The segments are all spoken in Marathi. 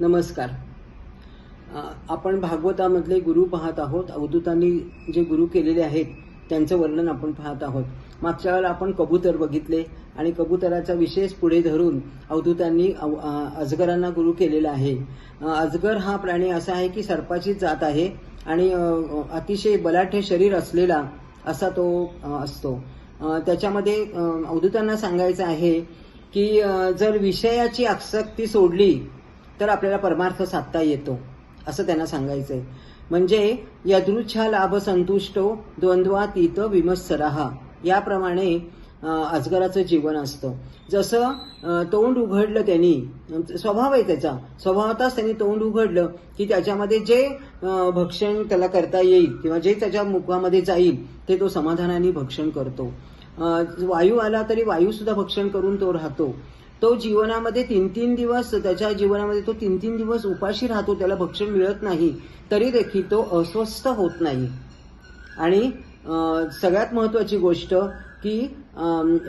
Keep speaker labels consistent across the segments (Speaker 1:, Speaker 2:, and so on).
Speaker 1: नमस्कार. आपण भागवतामधले गुरु पाहत आहोत. अवधूतांनी जे गुरु केलेले आहेत त्यांचं वर्णन आपण पाहत आहोत. मागच्या वेळेला आपण कबूतर बघितले आणि कबुतराचा विशेष पुढे धरून अवधूतांनी अव- अजगरांना गुरु केलेला आहे. अजगर हा प्राणी असा आहे की सर्पाचीच जात आहे आणि अतिशय बलाढ्य शरीर असलेला असा तो असतो. त्याच्यामध्ये अवधूतांना सांगायचं आहे की जर विषयाची आसक्ती सोडली तर आपल्याला परमार्थ साधता येतो असं त्यांना सांगायचंय. म्हणजे यदृच्छा लाभ संतुष्टो द्वंद्वातीत विमत्सराहा याप्रमाणे अजगराचं जीवन असतं. जसं तोंड उघडलं त्यांनी स्वभाव आहे त्याचा. स्वभावातच त्यांनी तोंड उघडलं की त्याच्यामध्ये जे भक्षण त्याला करता येईल किंवा जे त्याच्या मुखामध्ये जाईल ते तो समाधानाने भक्षण करतो. वायू आला तरी वायू सुद्धा भक्षण करून तो राहतो. तो जीवनामध्ये तीन तीन दिवस त्याच्या जीवनामध्ये तो तीन तीन दिवस उपाशी राहतो त्याला भक्षण मिळत नाही तरी देखील तो अस्वस्थ होत नाही. आणि सगळ्यात महत्वाची गोष्ट की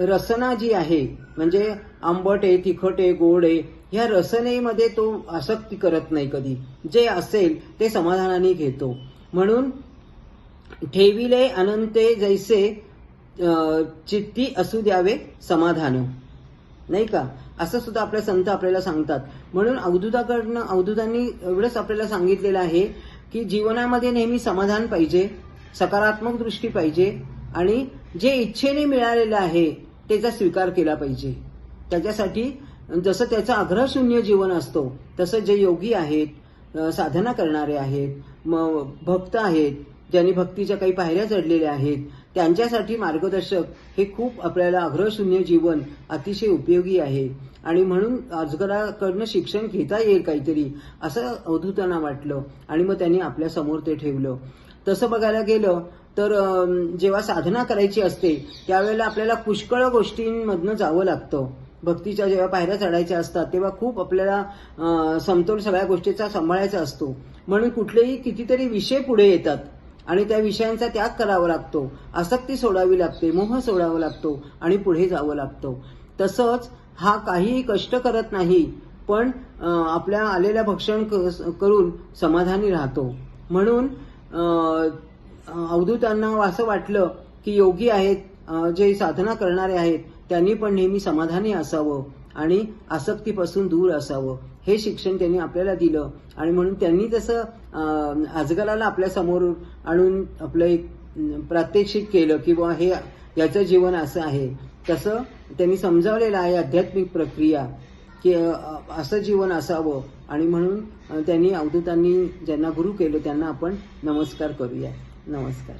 Speaker 1: रसना जी आहे म्हणजे आंबट आहे तिखट आहे गोड आहे ह्या रसनेमध्ये तो आसक्ती करत नाही कधी. जे असेल ते समाधानाने घेतो. म्हणून ठेविले अनंते जैसे चित्ती असू द्यावे समाधान. नाही का? असं सुद्धा आपल्या संत आपल्याला सांगतात. म्हणून अवधूताकडनं अवधूतांनी एवढंच आपल्याला सांगितलेलं आहे की जीवनामध्ये नेहमी समाधान पाहिजे सकारात्मक दृष्टी पाहिजे आणि जे इच्छेने मिळालेलं आहे त्याचा स्वीकार केला पाहिजे. त्याच्यासाठी जसं त्याचा आग्रहशून्य जीवन असतो तसं जे योगी आहेत साधना करणारे आहेत म भक्त आहेत ज्यांनी भक्तीच्या काही पायऱ्या चढलेल्या आहेत त्यांच्यासाठी मार्गदर्शक हे खूप आपल्याला अग्रशून्य जीवन अतिशय उपयोगी आहे. आणि म्हणून अजगराकडनं शिक्षण घेता येईल काहीतरी असं अवधूतांना वाटलं. आणि मग त्यांनी आपल्यासमोर ते ठेवलं. तसं बघायला गेलं तर जेव्हा साधना करायची असते त्यावेळेला आपल्याला पुष्कळ गोष्टींमधनं जावं लागतं. भक्तीच्या जेव्हा पायऱ्या चढायच्या असतात तेव्हा खूप आपल्याला समतोल सगळ्या गोष्टीचा सांभाळायचा असतो. म्हणून कुठलेही कितीतरी विषय पुढे येतात. आणि त्या विषयांचा त्याग करावा लागतो. आसक्ती सोडावी लागते मोह सोडावा लागतो आणि पुढे जावं लागतं. तसंच हा काहीही कष्ट करत नाही पण आपल्या आलेल्या भक्षण क- करून समाधानी राहतो. म्हणून अवधूतांना असं वाटलं की योगी आहेत जे साधना करणारे आहेत त्यांनी पण नेहमी समाधानी असावं. आणि आसक्तीपासून दूर असावं. हे शिक्षण त्यांनी आपल्याला दिलं. आणि म्हणून त्यांनी तसं आजकालाला आपल्यासमोर आणून आपलं एक प्रात्यक्षिक केलं की बुवा हे याचं जीवन असं आहे. तसं त्यांनी समजावलेलं आहे आध्यात्मिक प्रक्रिया की असं जीवन असावं. आणि म्हणून त्यांनी अवधूतांनी ज्यांना गुरु केलं त्यांना आपण नमस्कार करूया. नमस्कार.